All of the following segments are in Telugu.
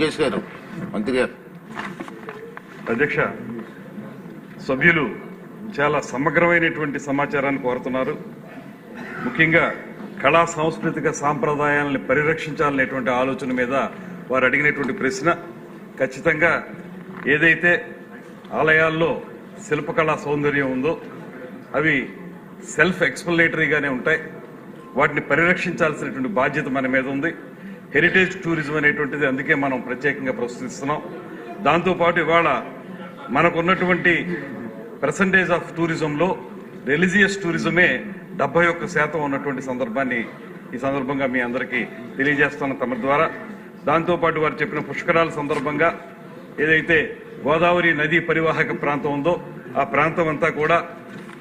మురుగేష్ గారు మంత్రి గారు. అధ్యక్ష సభ్యులు చాలా సమగ్రమైనటువంటి సమాచారాన్ని కోరుతున్నారు. ముఖ్యంగా కళా సాంస్కృతిక సాంప్రదాయాలను పరిరక్షించాలనేటువంటి ఆలోచన మీద వారు అడిగినటువంటి ప్రశ్న ఖచ్చితంగా ఏదైతే ఆలయాల్లో శిల్పకళా సౌందర్యం ఉందో అవి సెల్ఫ్ ఎక్స్ప్లనేటరీగానే ఉంటాయి. వాటిని పరిరక్షించాల్సినటువంటి బాధ్యత మన మీద ఉంది. హెరిటేజ్ టూరిజం అనేటువంటిది అందుకే మనం ప్రత్యేకంగా ప్రస్తుతిస్తున్నాం. దాంతోపాటు ఇవాళ మనకున్నటువంటి పర్సంటేజ్ ఆఫ్ టూరిజంలో రిలీజియస్ టూరిజమే డెబ్బై ఒక్క శాతం ఉన్నటువంటి సందర్భాన్ని ఈ సందర్భంగా మీ అందరికీ తెలియజేస్తాను తమ ద్వారా. దాంతోపాటు వారు చెప్పిన పుష్కరాల సందర్భంగా ఏదైతే గోదావరి నదీ పరివాహక ప్రాంతం ఉందో ఆ ప్రాంతం అంతా కూడా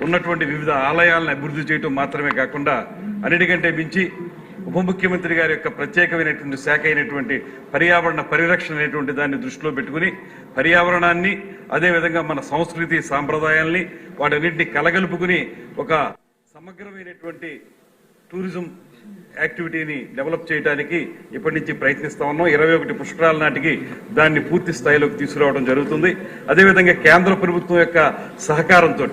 ఉన్నటువంటి వివిధ ఆలయాలను అభివృద్ధి చేయటం మాత్రమే కాకుండా అన్నిటికంటే మించి ఉప ముఖ్యమంత్రి గారి యొక్క ప్రత్యేకమైనటువంటి శాఖ అయినటువంటి పర్యావరణ పరిరక్షణ అనేటువంటి దాన్ని దృష్టిలో పెట్టుకుని పర్యావరణాన్ని అదేవిధంగా మన సంస్కృతి సాంప్రదాయాల్ని వాటన్నింటినీ కలగలుపుకుని ఒక సమగ్రమైనటువంటి టూరిజం యాక్టివిటీని డెవలప్ చేయడానికి ఇప్పటి నుంచి ప్రయత్నిస్తా ఉన్నాం. ఇరవై ఒకటి పుష్కరాల నాటికి దాన్ని పూర్తి స్థాయిలోకి తీసుకురావడం జరుగుతుంది. అదేవిధంగా కేంద్ర ప్రభుత్వం యొక్క సహకారంతో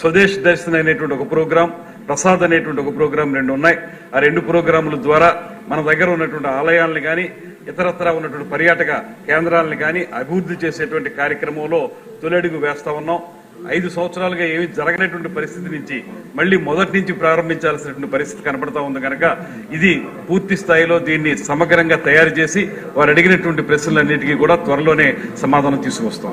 స్వదేశ్ దర్శన్ అనేటువంటి ఒక ప్రోగ్రాం ప్రసాద్ అనేటువంటి ఒక ప్రోగ్రాం రెండు ఉన్నాయి. ఆ రెండు ప్రోగ్రాముల ద్వారా మన దగ్గర ఉన్నటువంటి ఆలయాలను కానీ ఇతరత్ర ఉన్నటువంటి పర్యాటక కేంద్రాలను కానీ అభివృద్ధి చేసేటువంటి కార్యక్రమంలో తొలడుగు వేస్తా ఉన్నాం. ఐదు సంవత్సరాలుగా ఏమి జరగనటువంటి పరిస్థితి నుంచి మళ్ళీ మొదటి నుంచి ప్రారంభించాల్సినటువంటి పరిస్థితి కనబడతా ఉంది కనుక ఇది పూర్తి స్థాయిలో దీన్ని సమగ్రంగా తయారు చేసి వారు అడిగినటువంటి ప్రశ్నలన్నిటికీ కూడా త్వరలోనే సమాధానం తీసుకొస్తాం.